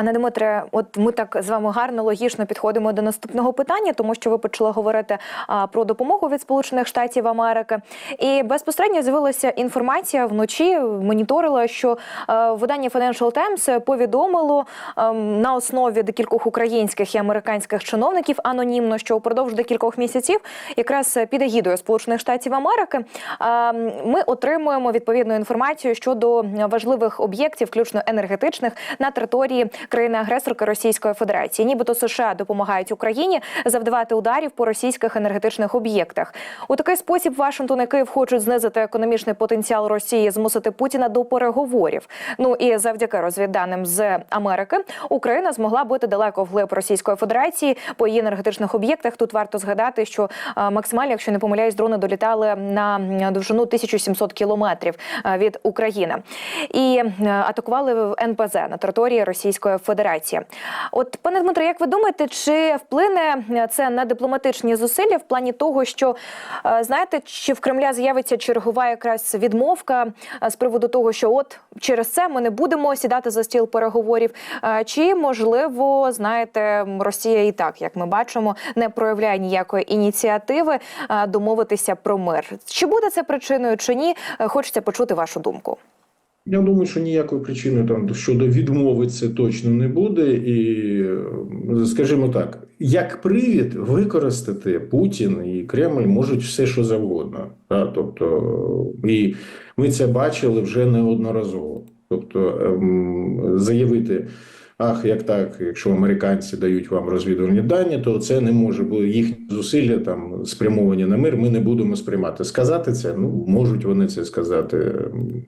Пане Дмитре, от ми так з вами гарно логічно підходимо до наступного питання, тому що ви почали говорити а, про допомогу від Сполучених Штатів Америки, і безпосередньо з'явилася інформація вночі. Моніторила, що е, видання Financial Times повідомило е, на основі декількох українських і американських чиновників анонімно, що упродовж декількох місяців, якраз під егідою Сполучених Штатів Америки, е, ми отримуємо відповідну інформацію щодо важливих об'єктів, включно енергетичних, на території країни-агресорки Російської Федерації. Нібито США допомагають Україні завдавати ударів по російських енергетичних об'єктах. У такий спосіб Вашингтон і Київ хочуть знизити економічний потенціал Росії, змусити Путіна до переговорів. Ну і завдяки розвідданим з Америки Україна змогла бити далеко вглиб Російської Федерації по її енергетичних об'єктах. Тут варто згадати, що е, максимально, якщо не помиляюсь, дрони долітали на довжину 1700 кілометрів е, від України і е, атакували в НПЗ на території Російської Федерації. От, пане Дмитро, як ви думаєте, чи вплине це на дипломатичні зусилля в плані того, що е, знаєте, чи в Кремля з'явиться чергова якраз відмовка е, з приводу того, що от через це ми не будемо сідати за стіл переговорів, Е, чи можливо, знаєте, Росія і так, як ми бачимо, не проявляє ніякої ініціативи е, домовитися про мир. Чи буде це причиною, чи ні? Е, Хочеться почути вашу думку. Я думаю, що ніякої причини там щодо відмови це точно не буде. І, е, скажімо так, як привід використати Путін і Кремль можуть все, що завгодно. Да? Тобто, і ми це бачили вже неодноразово. Тобто, ем, заявити. Ах, як так, якщо американці дають вам розвідувальні дані, то це не може бути їхні зусилля там спрямовані на мир. Ми не будемо сприймати. Сказати це, ну можуть вони це сказати.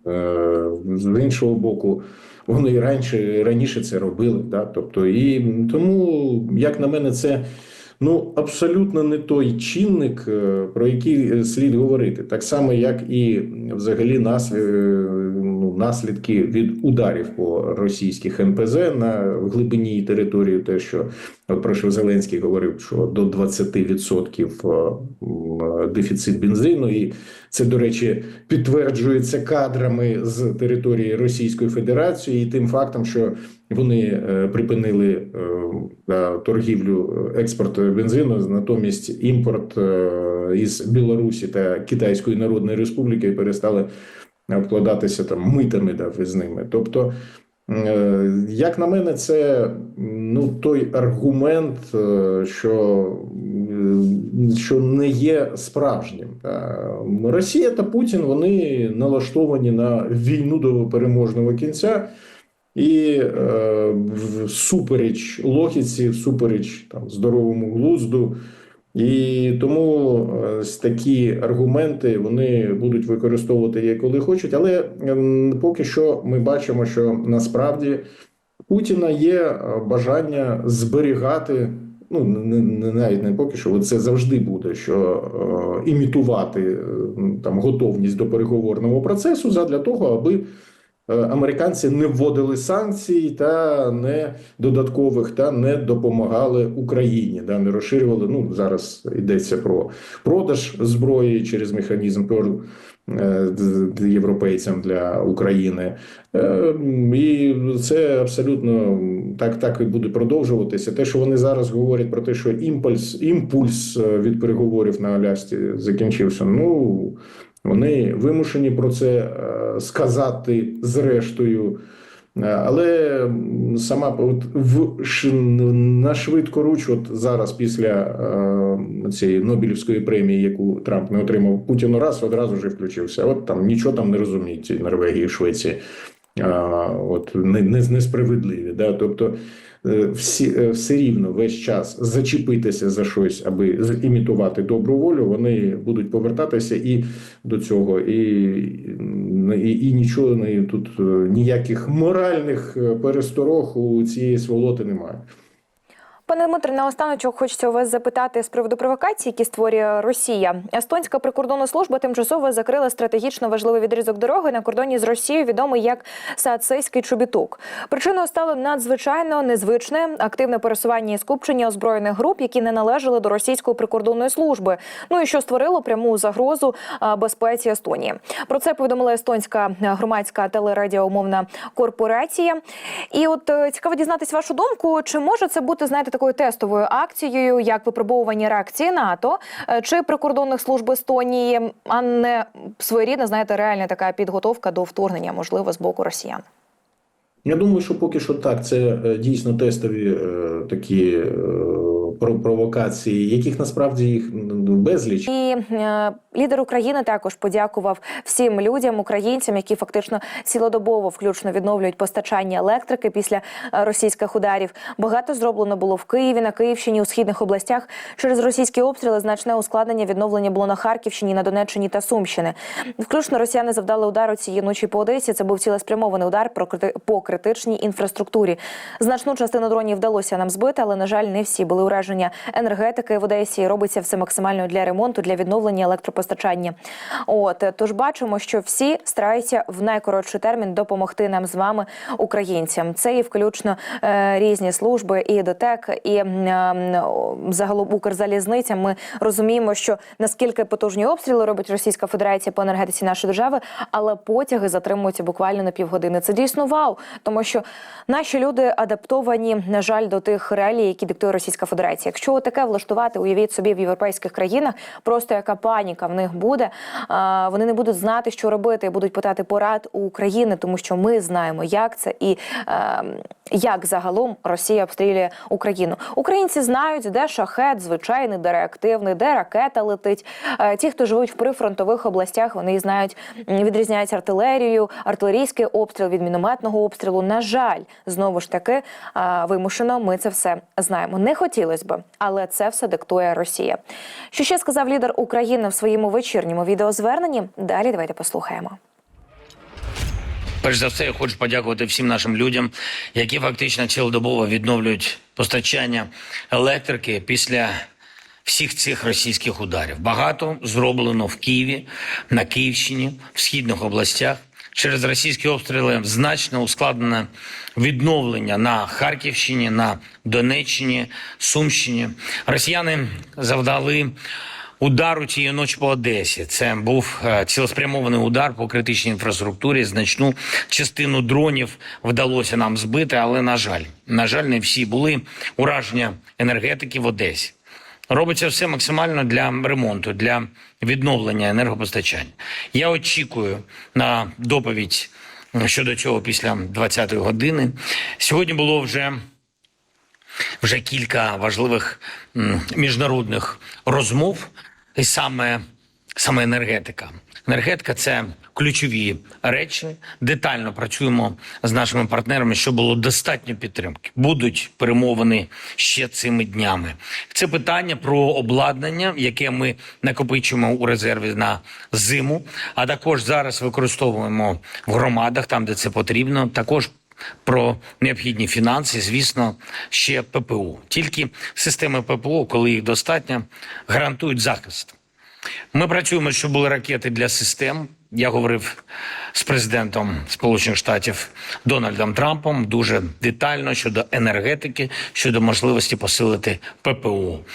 Е, З іншого боку, вони і раніше раніше це робили. Да? Тобто, і тому, як на мене, це. Ну, абсолютно не той чинник, е, про який слід говорити, так само, як і взагалі нас, е, наслідки від ударів по російських НПЗ на глибині території, те, що про що Зеленський говорив, що до 20% е, дефіцит бензину, і це, до речі, підтверджується кадрами з території Російської Федерації, і тим фактом, що вони е, припинили е, торгівлю експорт бензину, натомість імпорт із Білорусі та Китайської Народної Республіки перестали обкладатися там митами да, ними. Тобто, е, як на мене, це ну той аргумент, е, що, е, що не є справжнім. Росія та Путін вони налаштовані на війну до переможного кінця. І е, всупереч логіці, всупереч там здоровому глузду, і тому е, такі аргументи вони будуть використовувати коли хочуть. Але ем, поки що ми бачимо, що насправді Путіна є е, бажання зберігати. Ну не, навіть не поки що, це завжди буде, що е, імітувати е, там готовність до переговорного процесу задля того, аби американці не вводили санкцій та не додаткових та не допомагали Україні, да не розширювали. Ну зараз йдеться про продаж зброї через механізм Перл європейцям для України, Е, і це абсолютно так, так і буде продовжуватися. Те, що вони зараз говорять про те, що імпульс, імпульс е, від переговорів на Алясці закінчився. Ну вони вимушені про це е, сказати зрештою. Е, Але сама от в ш- на швидку руч, от зараз після е, цієї Нобелівської премії, яку Трамп не отримав, Путін раз одразу ж включився. От там нічого там не розуміють ці Норвегії, Швеції. А, от не, не, несправедливі. Да? Тобто е, всі, е, все рівно весь час зачепитися за щось, аби імітувати добру волю, вони будуть повертатися і до цього, і, і, і нічого не тут е, ніяких моральних е, пересторог у цієї сволоти немає. Пане Дмитре, наостаночок хочеться у вас запитати з приводу провокацій, які створює Росія. Естонська прикордонна служба тимчасово закрила стратегічно важливий відрізок дороги на кордоні з Росією, відомий як Саацейський чобіток. Причиною стало надзвичайно незвичне активне пересування і скупчення озброєних груп, які не належали до російської прикордонної служби. Ну і що створило пряму загрозу безпеці Естонії. Про це повідомила естонська громадська телерадіомовна корпорація. І от е, цікаво дізнатись вашу думку, чи може це бути знаєте такою тестовою акцією, як випробовування реакції НАТО е, чи прикордонних служб Естонії, а не своєрідна, знаєте, реальна така підготовка до вторгнення, можливо, з боку росіян. Я думаю, що поки що так, це е, дійсно тестові е, такі провокації, яких насправді їх безліч. І е, лідер України також подякував всім людям, українцям, які фактично цілодобово включно відновлюють постачання електрики після е, російських ударів. Багато зроблено було в Києві, на Київщині, у східних областях. Через російські обстріли значне ускладнення відновлення було на Харківщині, на Донеччині та Сумщини. Включно росіяни завдали удару цієї ночі по Одесі. Це був цілеспрямований удар по критичній інфраструктурі. Значну частину дронів вдалося нам збити, але на жаль, не всі були ураження енергетики в Одесі. Робиться все максимально для ремонту, для відновлення електропостачання. От тож бачимо, що всі стараються в найкоротший термін допомогти нам з вами, українцям. Це і включно е, різні служби, і ДТЕК, і е, загалом Укрзалізниця. Ми розуміємо, що наскільки потужні обстріли робить Російська Федерація по енергетиці нашої держави, але потяги затримуються буквально на півгодини. Це дійсно вау, тому що наші люди адаптовані, на жаль, до тих реалій, які диктує Російська Федерація. Якщо таке влаштувати, уявіть собі в європейських країнах, просто яка паніка в них буде. Вони не будуть знати, що робити, будуть питати порад у України, тому що ми знаємо, як це і е, як загалом Росія обстрілює Україну. Українці знають, де шахет звичайний, де реактивний, де ракета летить. Е, Ті, хто живуть в прифронтових областях, вони знають, відрізняють артилерію, артилерійський обстріл від мінометного обстрілу. На жаль, знову ж таки, е, вимушено. Ми це все знаємо. Не хотілося б, але це все диктує Росія. Що ще сказав лідер України в своєму вечірньому відеозверненні? Далі давайте послухаємо. Перш за все, я хочу подякувати всім нашим людям, які фактично цілодобово відновлюють постачання електрики після всіх цих російських ударів. Багато зроблено в Києві, на Київщині, в східних областях. Через російські обстріли значно ускладнене відновлення на Харківщині, на Донеччині, Сумщині. Росіяни завдали удару цієї ночі по Одесі. Це був е, цілеспрямований удар по критичній інфраструктурі. Значну частину дронів вдалося нам збити, але на жаль, на жаль, не всі були ураження енергетики в Одесі. Робиться все максимально для ремонту, для відновлення енергопостачання. Я очікую на доповідь щодо цього після 20-ї години. Сьогодні було вже вже кілька важливих міжнародних розмов, і саме, саме енергетика. Енергетика це ключові речі. Детально працюємо з нашими партнерами, щоб було достатньо підтримки. Будуть перемовини ще цими днями. Це питання про обладнання, яке ми накопичуємо у резерві на зиму, а також зараз використовуємо в громадах, там де це потрібно. Також про необхідні фінанси, звісно, ще ППУ. Тільки системи ППУ, коли їх достатньо, гарантують захист. Ми працюємо, щоб були ракети для систем. Я говорив з президентом Сполучених Штатів Дональдом Трампом дуже детально щодо енергетики, щодо можливості посилити ППУ.